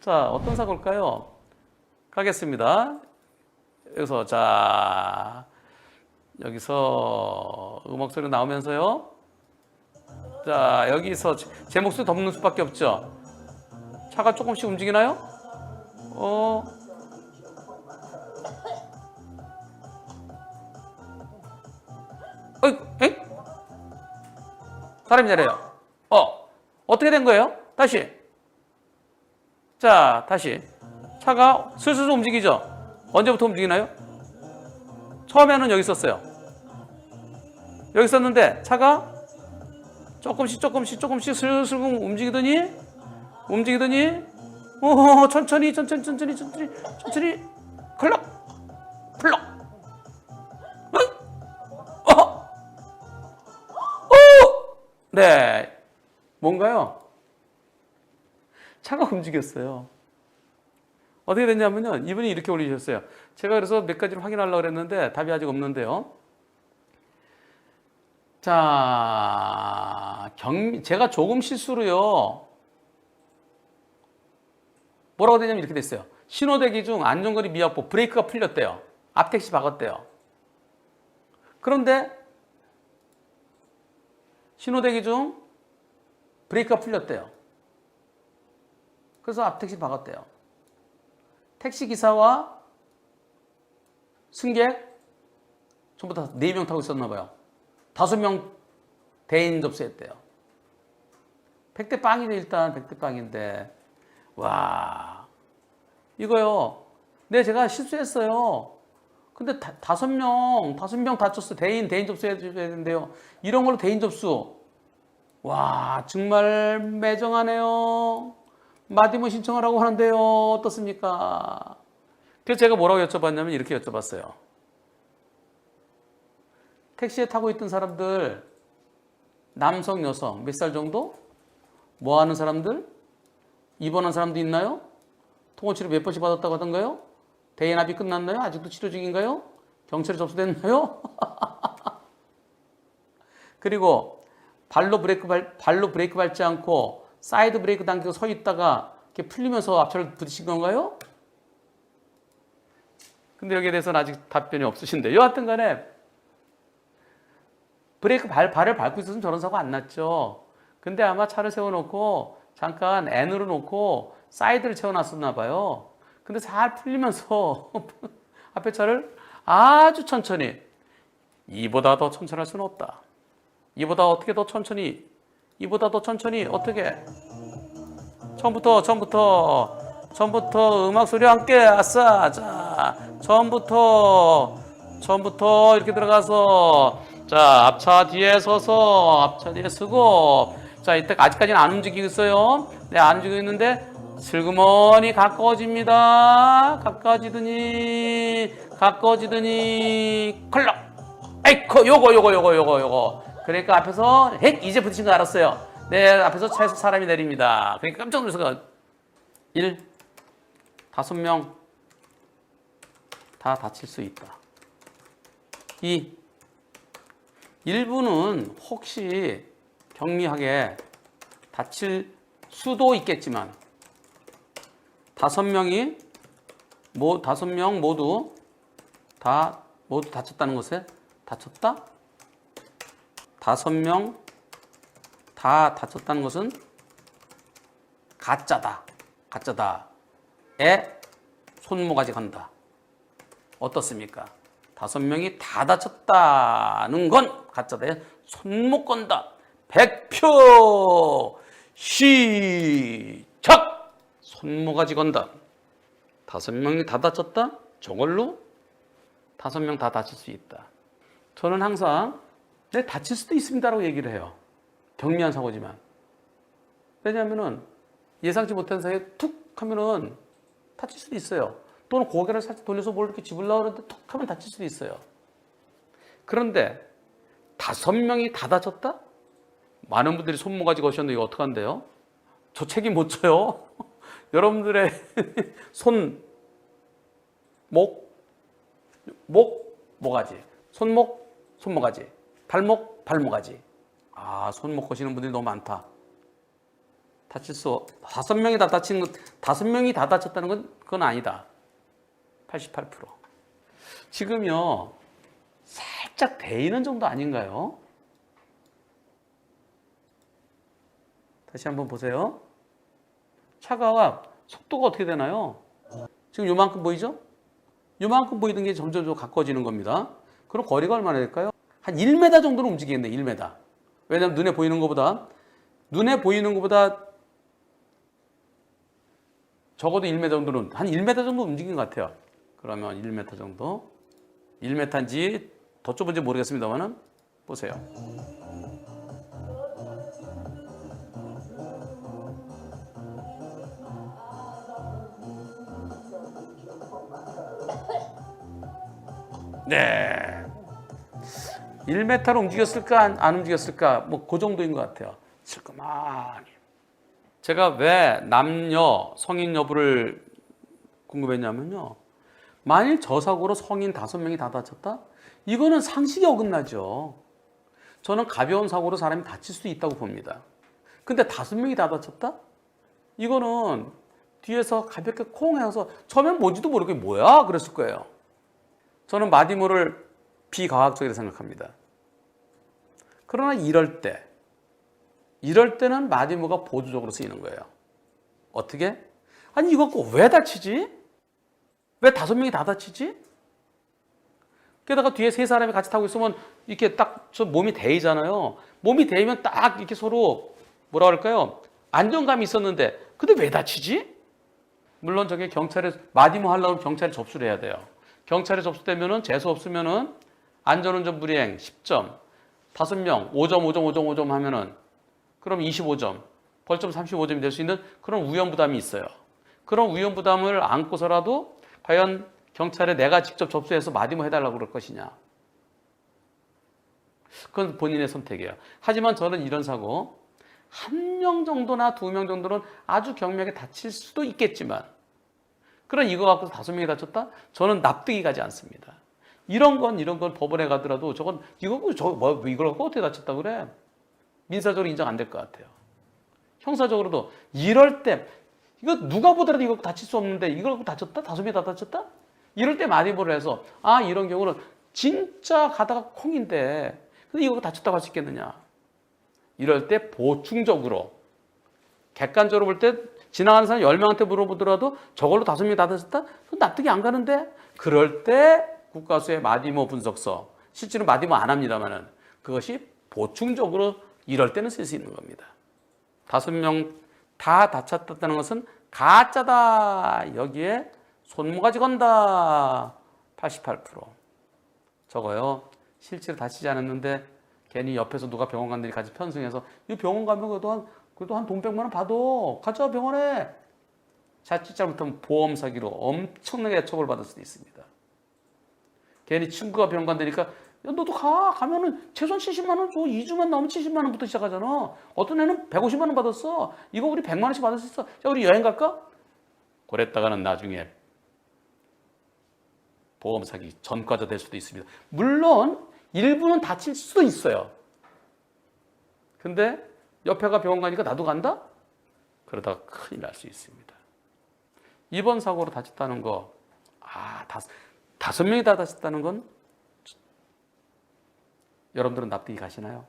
자, 어떤 사고일까요? 가겠습니다. 여기서 자 여기서 음악 소리 나오면서요. 자 여기서 제- 제 목소리 덮는 수밖에 없죠. 차가 조금씩 움직이나요? 어. 어이, 엥? 사람이 내려요. 어, 어떻게 된 거예요? 다시. 자, 다시. 차가 슬슬 움직이죠? 언제부터 움직이나요? 처음에는 여기 있었어요. 여기 있었는데 차가 조금씩 조금씩 조금씩 슬슬 움직이더니 움직이더니 오 천천히 천천히 천천히 천천히 천천히 클럭 플럭 응? 어? 어? 네 뭔가요? 차가 움직였어요. 어떻게 됐냐면요. 이분이 이렇게 올리셨어요. 제가 그래서 몇 가지를 확인하려고 그랬는데 답이 아직 없는데요. 자, 경, 제가 조금 실수로요. 뭐라고 되냐면 이렇게 됐어요. 신호대기 중 안전거리 미확보 브레이크가 풀렸대요. 앞택시 박았대요. 그런데 신호대기 중 브레이크가 풀렸대요. 그래서 앞 택시 박았대요. 택시 기사와 승객 전부 다네명 타고 있었나 봐요. 다섯 명 대인 접수했대요. 백대 빵이네 일단 백대 빵인데 와 이거요. 네 제가 실수했어요. 근데 다, 다섯 명 다섯 명 다쳤어 대인 대인 접수해야 되는데요. 이런 걸로 대인 접수 와 정말 매정하네요. 마디모 신청하라고 하는데요. 어떻습니까? 그래서 제가 뭐라고 여쭤봤냐면 이렇게 여쭤봤어요. 택시에 타고 있던 사람들 남성, 여성 몇 살 정도? 뭐 하는 사람들? 입원한 사람도 있나요? 통원 치료 몇 번씩 받았다고 하던가요? 대인합이 끝났나요? 아직도 치료 중인가요? 경찰에 접수됐나요? 그리고 발로 브레이크 발, 발로 브레이크 밟지 않고 사이드 브레이크 당기고 서 있다가 이렇게 풀리면서 앞차를 부딪힌 건가요? 근데 여기에 대해서는 아직 답변이 없으신데 여하튼 간에 브레이크 발, 발을 밟고 있었으면 저런 사고 안 났죠. 근데 아마 차를 세워놓고 잠깐 N으로 놓고 사이드를 채워놨었나 봐요. 근데 잘 풀리면서 앞에 차를 아주 천천히 이보다 더 천천히 할 수는 없다. 이보다 어떻게 더 천천히 이보다 더 천천히 어떻게? 처음부터 처음부터 처음부터 음악 소리와 함께 아싸 자 처음부터 처음부터 이렇게 들어가서 자 앞차 뒤에 서서 앞차 뒤에 서고 자 이때 아직까지는 안 움직이고 있어요? 네 안 움직이고 있는데 슬그머니 가까워집니다. 가까워지더니 가까워지더니 컬럭. 에이코 요거 요거 요거 요거 요거 그러니까 앞에서 핵 이제 부딪힌 거 알았어요. 네 앞에서 차에서 사람이 내립니다. 그러니까 깜짝 놀라서 1 다섯 명 다 다칠 수 있다. 2 일부는 혹시 경미하게 다칠 수도 있겠지만 다섯 명이 모 다섯 명 모두 다 모두 다쳤다는 것에 다쳤다? 다섯 명 다 다쳤다는 것은 가짜다. 가짜다 에 손모가지 간다. 어떻습니까? 다섯 명이 다 다쳤다는 건 가짜다에 손목 건다. 백표 시작! 손모가지 건다. 다섯 명이 다 다쳤다? 저걸로 다섯 명 다 다칠 수 있다. 저는 항상 네, 다칠 수도 있습니다라고 얘기를 해요. 경미한 사고지만. 왜냐하면은 예상치 못한 사이에 툭 하면은 다칠 수도 있어요. 또는 고개를 살짝 돌려서 뭘 이렇게 집으려고 하는데 툭 하면 다칠 수도 있어요. 그런데 다섯 명이 다 다쳤다? 많은 분들이 손모가지 거셨는데 이거 어떡한데요? 저 책임 못 져요. 여러분들의 손, 목, 목, 모가지, 손목, 손모가지, 발목, 발모가지. 아, 손목 거시는 분들이 너무 많다. 다칠 수 다섯 명이 다 다친 것 다섯 명이 다 다쳤다는 건 그건 아니다. 88%. 지금요 살짝 베이는 정도 아닌가요? 다시 한번 보세요. 차가 속도가 어떻게 되나요? 지금 요만큼 보이죠? 요만큼 보이던 게 점점 좀 가까워지는 겁니다. 그럼 거리가 얼마나 될까요? 한 1m 정도는 움직이겠네, 1m. 왜냐면 눈에 보이는 것보다 눈에 보이는 것보다 적어도 1m 정도는 한 1m 정도 움직인 것 같아요. 그러면 1m 정도 1m인지 더 좁은지 모르겠습니다만은 보세요. 네. 1m로 움직였을까 안, 안 움직였을까 뭐 그 정도인 것 같아요. 슬그마니. 제가 왜 남녀 성인 여부를 궁금했냐면요. 만일 저 사고로 성인 다섯 명이 다 다쳤다? 이거는 상식이 어긋나죠. 저는 가벼운 사고로 사람이 다칠 수 있다고 봅니다. 근데 다섯 명이 다 다쳤다? 이거는 뒤에서 가볍게 콩 해서 처음엔 뭔지도 모르고 뭐야 그랬을 거예요. 저는 마디모를 비과학적이라 생각합니다. 그러나 이럴 때, 이럴 때는 마디모가 보조적으로 쓰이는 거예요. 어떻게? 아니 이거 꼭왜 다치지? 왜 다섯 명이 다 다치지? 게다가 뒤에 세 사람이 같이 타고 있으면 이렇게 딱 저 몸이 데이잖아요. 몸이 데이면 딱 이렇게 서로 뭐라 그럴까요? 안정감이 있었는데 근데 왜 다치지? 물론 저게 경찰에 마디모 하려면 경찰에 접수를 해야 돼요. 경찰에 접수되면은 재수 없으면은 안전운전 불이행 10점, 5명 5점, 5점, 5점, 5점 하면은 그럼 25점, 벌점 35점이 될 수 있는 그런 위험 부담이 있어요. 그런 위험 부담을 안고서라도 과연 경찰에 내가 직접 접수해서 마디모 해달라고 그럴 것이냐. 그건 본인의 선택이에요. 하지만 저는 이런 사고 한 명 정도나 두 명 정도는 아주 경미하게 다칠 수도 있겠지만 그런 이거 갖고 다섯 명이 다쳤다? 저는 납득이 가지 않습니다. 이런 건 이런 건 법원에 가더라도 저건 이거 저뭐 이걸 갖고 어떻게 다쳤다 그래? 민사적으로 인정 안 될 것 같아요. 형사적으로도 이럴 때 이거 누가 보더라도 이거 다칠 수 없는데 이걸 갖고 다쳤다? 다섯 명이 다 다쳤다? 이럴 때 마디보를 해서 아 이런 경우는 진짜 가다가 콩인데 근데 이거 다쳤다고 할 수 있겠느냐? 이럴 때 보충적으로 객관적으로 볼 때 지나가는 사람 10명한테 물어보더라도 저걸로 다섯 명이 다 다쳤다? 납득이 안 가는데 그럴 때 국가수의 마디모 분석서 실제로 마디모 안 합니다만은 그것이 보충적으로 이럴 때는 쓸 수 있는 겁니다. 다섯 명 다 다쳤다는 것은 가짜다. 여기에 손모가지 건다. 88%. 저거요. 실제로 다치지 않았는데 괜히 옆에서 누가 병원 간들이 같이 편승해서 이 병원 가면 그래도 한 그래도 한돈 100만 원 받아. 가자 병원에. 자칫 잘못하면 보험 사기로 엄청나게 처벌받을 수도 있습니다. 괜히 친구가 병원 간다니까 야, 너도 가. 가면은 최소한 70만 원 줘. 2주만 나오면 70만 원부터 시작하잖아. 어떤 애는 150만 원 받았어. 이거 우리 100만 원씩 받을 수 있어. 자, 우리 여행 갈까? 그랬다가는 나중에 보험 사기 전과자 될 수도 있습니다. 물론 일부는 다칠 수도 있어요. 근데 옆에가 병원 가니까 나도 간다? 그러다가 큰일 날 수 있습니다. 이번 사고로 다쳤다는 거, 아, 다섯, 다섯 명이 다 다쳤다는 건 여러분들은 납득이 가시나요?